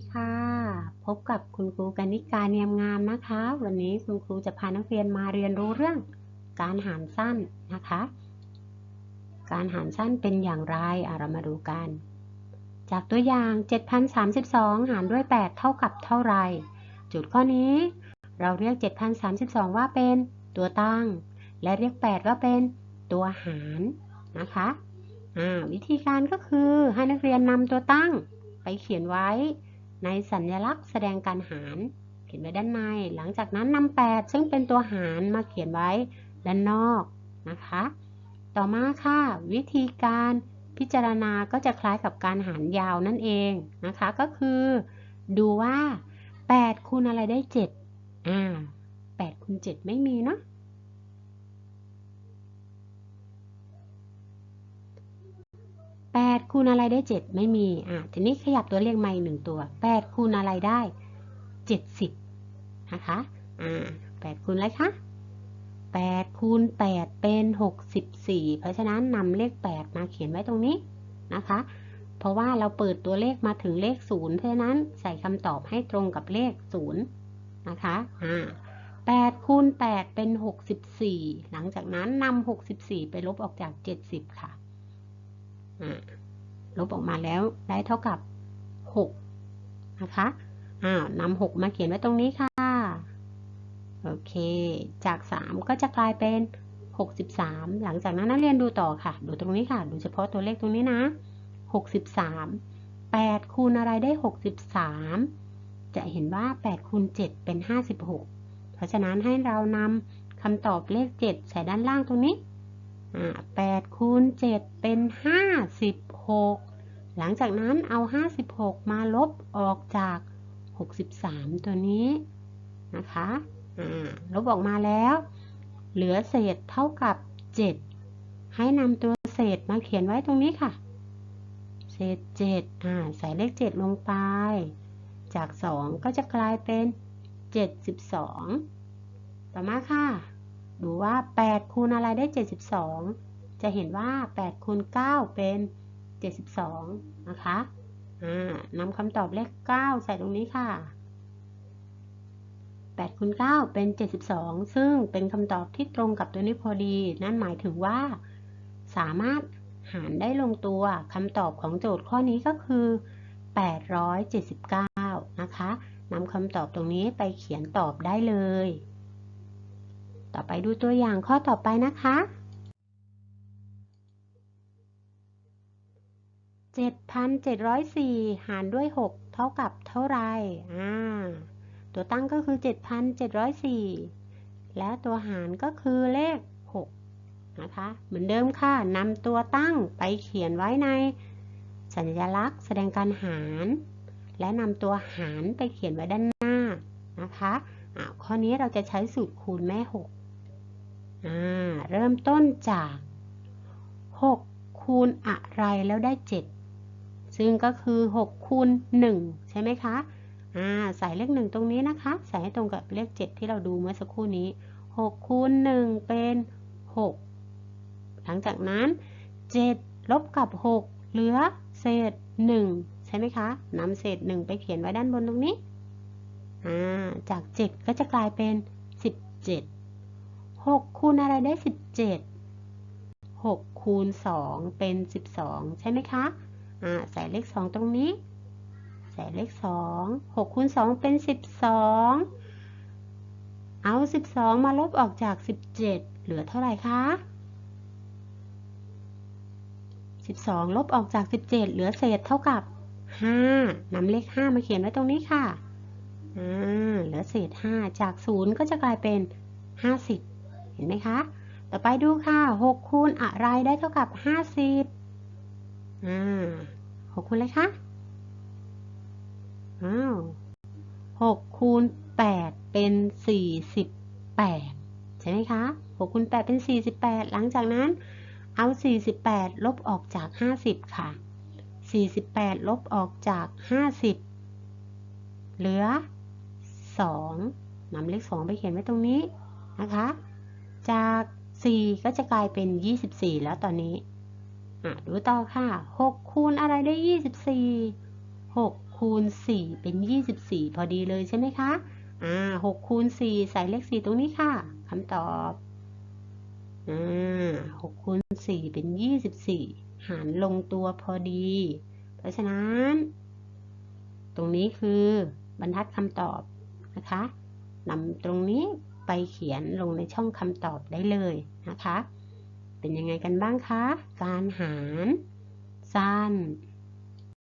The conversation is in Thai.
วัสดีค่ะ พบกับคุณครูกนิกาเนียมงามนะคะ วันนี้คุณครูจะพานักเรียนมาเรียนรู้เรื่อง การหารสั้นนะคะ การหารสั้นเป็นอย่างไรเรามาดูกัน จากตัวอย่าง 7,032 หารด้วย 8 เท่ากับเท่าไร จุดข้อนี้ เราเรียก 7,032 ว่าเป็นตัวตั้ง และเรียก 8 ว่าเป็นตัวหารนะคะอ่าวิธีการก็คือให้นักเรียนนำตัวตั้งไปเขียนไว้ ในสัญลักษณ์แสดงการหาร เขียนไว้ด้านใน หลังจากนั้นนำ8ซึ่งเป็นตัวหารมาเขียนไว้ด้านนอกนะคะ ต่อมาค่ะ วิธีการพิจารณาก็จะคล้ายกับการหารยาวนั่นเองนะคะ ก็คือ ดูว่า 8คูณอะไรได้ 7 อ่า8คูณ7ไม่มีเนาะ 8คูณอะไรได้ 7 ไม่มี อะ ทีนี้ขยับตัวเลขมาอีกหนึ่งตัว 8คูณอะไรได้ 70 นะคะ อ่า8คูณอะไรคะ8คูณ8เป็น 64 เพราะฉะนั้นนำเลข 8 มาเขียนไว้ตรงนี้นะคะ เพราะว่าเราเปิดตัวเลขมาถึงเลข 0 เพราะฉะนั้นใส่คำตอบให้ตรงกับเลข 0 นะคะ อ่า8คูณ8เป็น 64 หลังจากนั้นนำ64 ไปลบออกจาก 70 ค่ะ ลบออกมาแล้วได้เท่ากับ 6 นะคะอ้าวนำ6มาเขียนไว้ตรงนี้ค่ะ โอเค จาก 3 ก็จะกลายเป็น 63 หลังจากนั้นนักเรียนดูต่อค่ะ ดูตรงนี้ค่ะ ดูเฉพาะตัวเลขตรงนี้นะ 63 8คูณอะไรได้ 63 จะเห็นว่า8คูณ7เป็น 56 เพราะฉะนั้นให้เรานำคำตอบเลข 7 ใส่ด้านล่างตรงนี้ 8คูณ7เป็น56หลังจากนั้นเอา56มาลบออกจาก63ตัวนี้นะคะลบออกมาแล้ว เหลือเศษเท่ากับ7ให้นำตัวเศษมาเขียนไว้ตรงนี้ค่ะ เศษ7อ่าใส่เลข7ลงไป จาก2ก็จะกลายเป็น72ต่อมาค่ะ ดูว่า 8 คูณอะไรได้ 72 จะเห็นว่า 8 คูณ 9 เป็น 72 นะคะนำคำตอบเลข 9 ใส่ตรงนี้ค่ะ 8คูณ9เป็น 72 ซึ่งเป็นคำตอบที่ตรงกับตัวนี้พอดี นั่นหมายถึงว่า สามารถหารได้ลงตัวคำตอบของโจทย์ข้อนี้ก็คือ 879 นะคะนำคำตอบตรงนี้ไปเขียนตอบได้เลย ต่อไปดูตัวอย่างข้อต่อไปนะคะ 7,704 หารด้วย 6 เท่ากับเท่าไรอ่า ตัวตั้งก็คือ 7,704 และตัวหารก็คือเลข 6 นะคะ เหมือนเดิมค่ะ นำตัวตั้งไปเขียนไว้ใน สัญลักษณ์แสดงการหาร และนำตัวหารไปเขียนไว้ด้านหน้านะคะะข้อนี้เราจะใช้สูตรคูณแม่ 6 เริ่มต้นจาก 6 คูณอะไรแล้วได้ 7 ซึ่งก็คือ 6 คูณ 1 ใช่ไหมคะอ่าใส่เลข 1 ตรงนี้นะคะ ใส่ให้ตรงกับเลข 7 ที่เราดูเมื่อสักครู่นี้ 6 คูณ 1 เป็น 6 หลังจากนั้น 7 ลบกับ 6 เหลือเศษ 1 ใช่ไหมคะนำเศษ 1 ไปเขียนไว้ด้านบนตรงนี้อ่าจาก 7 ก็จะกลายเป็น 17 6คูณอะไรได้ 17 6คูณ2เป็น 12 ใช่ไหมคะอ่าใส่เลข 2 ตรงนี้ ใส่เลข 2 6คูณ2เป็น 12 เอา 12 มาลบออกจาก 17 เหลือเท่าไหร่คะ12 ลบออกจาก 17 เหลือเศษเท่ากับ 5นำเลข 5 มาเขียนไว้ตรงนี้ค่ะ อ่า เหลือเศษ 5 จาก 0 ก็จะกลายเป็น 50 ห็นไหมคะ ต่อไปดูค่ะ 6 คูณอะไรได้เท่ากับ 50อ่า6คูณอะไรคะ อ้าว6คูณ8เป็น 48 ใช่ไหมคะ6คูณ8เป็น 48 หลังจากนั้นเอา 48 ลบออกจาก 50 ค่ะ 48 ลบออกจาก 50 เหลือ 2นำเลข 2 ไปเขียนไว้ตรงนี้นะคะ จาก 4 ก็จะกลายเป็น 24 แล้วตอนนี้ดูต่อค่ะ 6 คูณอะไรได้ 24 6 คูณ 4 เป็น 24 พอดีเลยใช่ไหมคะ อ่า6คูณ 4 ใส่เลข 4 ตรงนี้ค่ะคำตอบ อ่า6คูณ 4 เป็น 24 หารลงตัวพอดี เพราะฉะนั้น ตรงนี้คือบรรทัดคำตอบนะคะนำตรงนี้ ไปเขียนลงในช่องคำตอบได้เลยนะคะ เป็นยังไงกันบ้างคะ การหาร สั้น